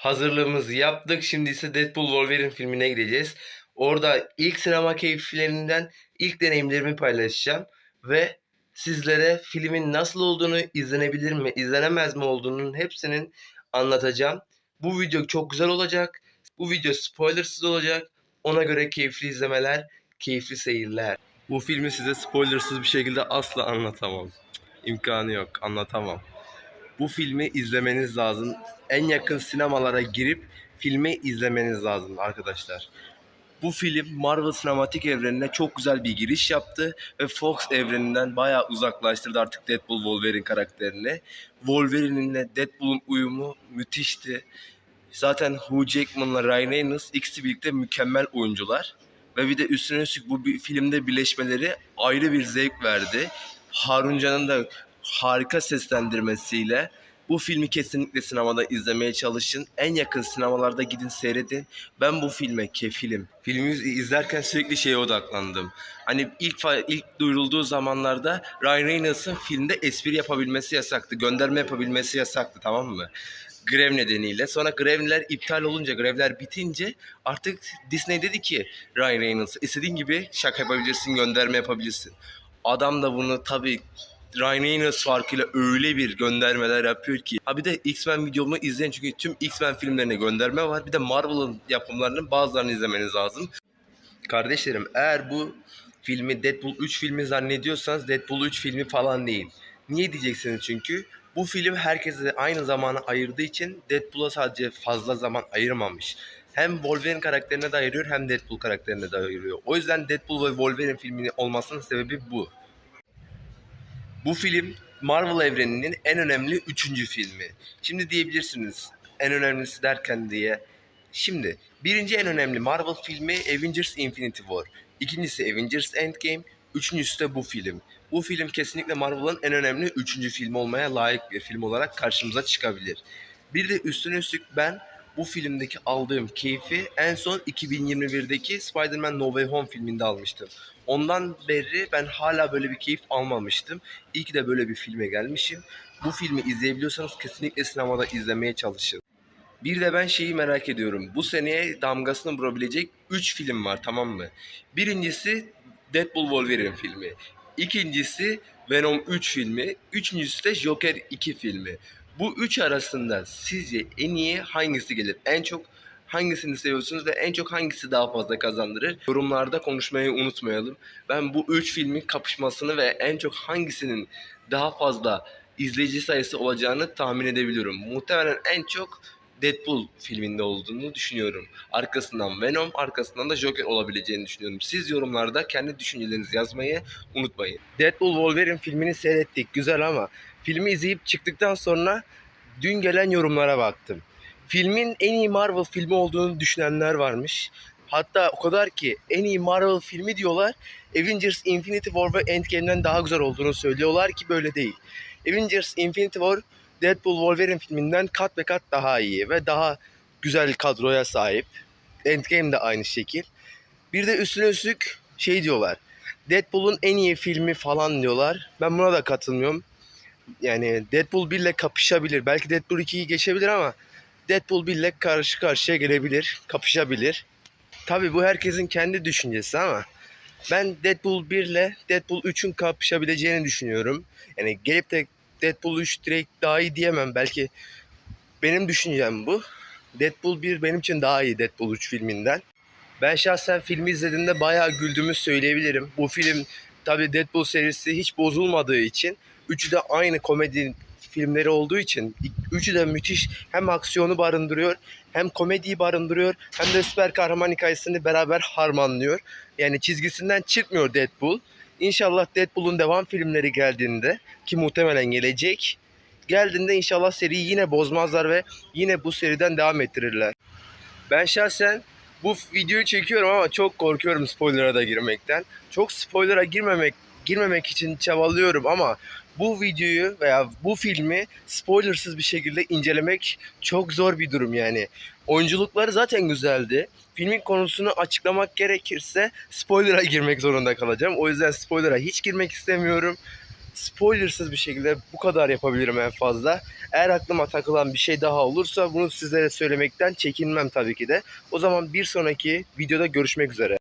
hazırlığımızı yaptık. Şimdi ise Deadpool Wolverine filmine gideceğiz. Orada ilk sinema keyiflerinden ilk deneyimlerimi paylaşacağım. Ve sizlere filmin nasıl olduğunu, izlenebilir mi, izlenemez mi olduğunun hepsinin anlatacağım. Bu video çok güzel olacak. Bu video spoilersız olacak. Ona göre keyifli izlemeler, keyifli seyirler. Bu filmi size spoilersız bir şekilde asla anlatamam. İmkanı yok, anlatamam. Bu filmi izlemeniz lazım. En yakın sinemalara girip filmi izlemeniz lazım arkadaşlar. Bu film Marvel sinematik evrenine çok güzel bir giriş yaptı ve Fox evreninden bayağı uzaklaştırdı artık Deadpool Wolverine karakterini. Wolverine'le Deadpool'un uyumu müthişti. Zaten Hugh Jackman'la Ryan Reynolds ikisi birlikte mükemmel oyuncular. Ve bir de üstüne üstlük bu bir filmde birleşmeleri ayrı bir zevk verdi. Harun Can'ın da harika seslendirmesiyle bu filmi kesinlikle sinemada izlemeye çalışın. En yakın sinemalarda gidin seyredin. Ben bu filme kefilim. Filmi izlerken sürekli şeye odaklandım. Hani ilk ilk duyurulduğu zamanlarda Ryan Reynolds'ın filmde espri yapabilmesi yasaktı. Gönderme yapabilmesi yasaktı tamam mı? Grev nedeniyle. Sonra grevler iptal olunca, grevler bitince artık Disney dedi ki Ryan Reynolds istediğin gibi şaka yapabilirsin, gönderme yapabilirsin. Adam da bunu tabii Ryan Reynolds farkıyla öyle bir göndermeler yapıyor ki. Ha bir de X-Men videomu izleyin çünkü tüm X-Men filmlerine gönderme var. Bir de Marvel'ın yapımlarının bazılarını izlemeniz lazım. Kardeşlerim eğer bu filmi Deadpool 3 filmi zannediyorsanız Deadpool 3 filmi falan değil. Niye diyeceksiniz çünkü bu film herkese aynı zamanı ayırdığı için Deadpool'a sadece fazla zaman ayırmamış. Hem Wolverine karakterine de ayırıyor hem Deadpool karakterine de ayırıyor. O yüzden Deadpool ve Wolverine filminin olmasının sebebi bu. Bu film Marvel evreninin en önemli üçüncü filmi. Şimdi diyebilirsiniz en önemlisi derken diye. Şimdi birinci en önemli Marvel filmi Avengers Infinity War. İkincisi Avengers Endgame. Üçüncüsü de bu film. Bu film kesinlikle Marvel'ın en önemli üçüncü filmi olmaya layık bir film olarak karşımıza çıkabilir. Bir de üstüne üstlük ben bu filmdeki aldığım keyfi en son 2021'deki Spider-Man No Way Home filminde almıştım. Ondan beri ben hala böyle bir keyif almamıştım. İyi ki de böyle bir filme gelmişim. Bu filmi izleyebiliyorsanız kesinlikle sinemada izlemeye çalışın. Bir de ben şeyi merak ediyorum. Bu seneye damgasını vurabilecek 3 film var tamam mı? Birincisi Deadpool Wolverine filmi. İkincisi Venom 3 filmi. Üçüncüsü de Joker 2 filmi. Bu üç arasında sizce en iyi hangisi gelir? En çok hangisini seviyorsunuz ve en çok hangisi daha fazla kazandırır? Yorumlarda konuşmayı unutmayalım. Ben bu üç filmin kapışmasını ve en çok hangisinin daha fazla izleyici sayısı olacağını tahmin edebiliyorum. Muhtemelen en çok Deadpool filminde olduğunu düşünüyorum. Arkasından Venom, arkasından da Joker olabileceğini düşünüyorum. Siz yorumlarda kendi düşüncelerinizi yazmayı unutmayın. Deadpool Wolverine filmini seyrettik. Güzel ama filmi izleyip çıktıktan sonra dün gelen yorumlara baktım. Filmin en iyi Marvel filmi olduğunu düşünenler varmış. Hatta o kadar ki en iyi Marvel filmi diyorlar. Avengers Infinity War ve Endgame'den daha güzel olduğunu söylüyorlar ki böyle değil. Avengers Infinity War Deadpool Wolverine filminden kat ve kat daha iyi ve daha güzel kadroya sahip. Endgame de aynı şekil. Bir de üstüne üstlük şey diyorlar. Deadpool'un en iyi filmi falan diyorlar. Ben buna da katılmıyorum. Yani Deadpool 1 ile kapışabilir. Belki Deadpool 2'yi geçebilir ama Deadpool 1 ile karşı karşıya gelebilir, kapışabilir. Tabi bu herkesin kendi düşüncesi ama ben Deadpool 1 ile Deadpool 3'ün kapışabileceğini düşünüyorum. Yani gelip de Deadpool 3 direkt daha iyi diyemem. Belki benim düşüncem bu. Deadpool 1 benim için daha iyi Deadpool 3 filminden. Ben şahsen filmi izlediğimde bayağı güldüğümü söyleyebilirim. Bu film tabi Deadpool serisi hiç bozulmadığı için üçü de aynı komedi filmleri olduğu için üçü de müthiş hem aksiyonu barındırıyor hem komediyi barındırıyor hem de süper kahraman hikayesini beraber harmanlıyor. Yani çizgisinden çıkmıyor Deadpool. İnşallah Deadpool'un devam filmleri geldiğinde ki muhtemelen gelecek. Geldiğinde inşallah seriyi yine bozmazlar ve yine bu seriden devam ettirirler. Ben şahsen bu videoyu çekiyorum ama çok korkuyorum spoiler'a da girmekten. Çok spoiler'a girmemek girmemek için çabalıyorum ama bu videoyu veya bu filmi spoilersız bir şekilde incelemek çok zor bir durum yani. Oyunculukları zaten güzeldi. Filmin konusunu açıklamak gerekirse spoiler'a girmek zorunda kalacağım. O yüzden spoiler'a hiç girmek istemiyorum. spoilersız bir şekilde bu kadar yapabilirim en fazla. Eğer aklıma takılan bir şey daha olursa bunu sizlere söylemekten çekinmem tabii ki de. O zaman bir sonraki videoda görüşmek üzere.